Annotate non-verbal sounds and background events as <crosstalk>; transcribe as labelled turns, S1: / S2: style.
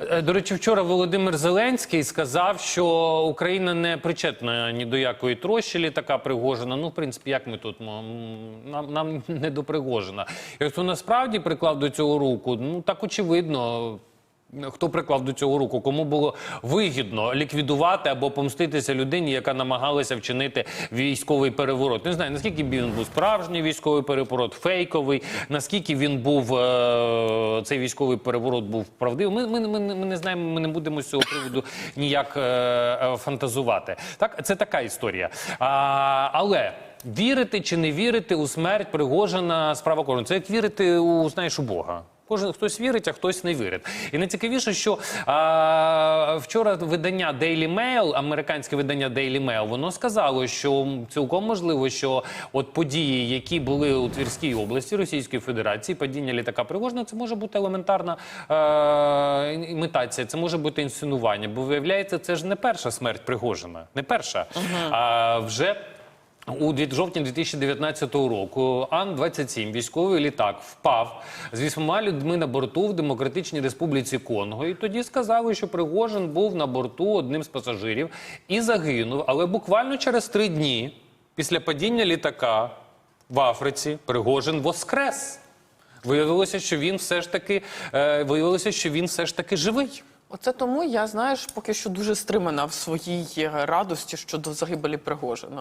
S1: Е, До речі, вчора Володимир Зеленський сказав, що Україна не причетна ні до якої трощі літака Пригожина. Ну, в принципі, як ми тут нам, нам <laughs> не до Пригожина. І насправді приклав до цього руку, ну так очевидно. Хто приклав до цього руку? Кому було вигідно ліквідувати або помститися людині, яка намагалася вчинити військовий переворот? Не знаю, наскільки він був справжній військовий переворот, фейковий, наскільки він був е- цей військовий переворот був правдивий. Ми, ми, ми, ми не знаємо, ми не будемо з цього приводу ніяк е- е, фантазувати. Так, це така історія. А, але. Вірити чи не вірити у смерть Пригожина справа кожного. Це як вірити у знаєш у Бога. Кожен хтось вірить, а хтось не вірить. І найцікавіше, що а, вчора видання Daily Mail, американське видання Daily Mail, воно сказало, що цілком можливо, що от події, які були у Тверській області Російської Федерації, падіння літака Пригожина, це може бути елементарна е, імітація, це може бути інсценування. Бо виявляється, це ж не перша смерть Пригожина, не перша. А вже у жовтні 2019 року Ан-27, військовий літак, впав з вісьмома людьми на борту в Демократичній Республіці Конго. І тоді сказали, що Пригожин був на борту одним з пасажирів і загинув. Але буквально через три дні після падіння літака в Африці Пригожин воскрес. Виявилося, що він все ж таки е, виявилося, що він все ж таки живий.
S2: Оце тому я знаєш, поки що дуже стримана в своїй е, радості щодо загибелі Пригожина.